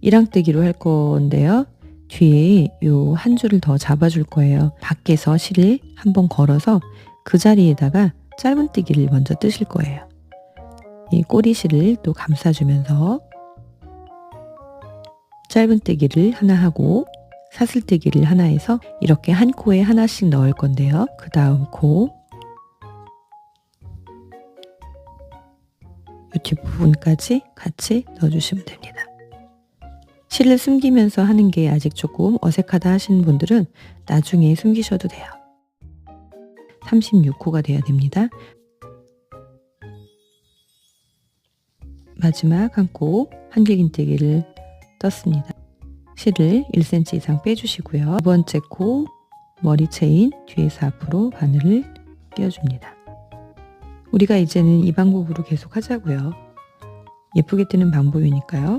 일랑뜨기로 할 건데요. 뒤에 요 한 줄을 더 잡아줄 거예요. 밖에서 실을 한번 걸어서 그 자리에다가 짧은뜨기를 먼저 뜨실 거예요. 이 꼬리실을 또 감싸주면서 짧은뜨기를 하나 하고 사슬뜨기를 하나 해서 이렇게 한 코에 하나씩 넣을 건데요. 그 다음 코, 이 뒷부분까지 같이 넣어주시면 됩니다. 실을 숨기면서 하는 게 아직 조금 어색하다 하시는 분들은 나중에 숨기셔도 돼요. 36호가 돼야 됩니다. 마지막 한코 한길긴뜨기를 떴습니다. 실을 1cm 이상 빼주시고요. 두 번째 코 머리 체인 뒤에서 앞으로 바늘을 끼워줍니다. 우리가 이제는 이 방법으로 계속 하자고요. 예쁘게 뜨는 방법이니까요.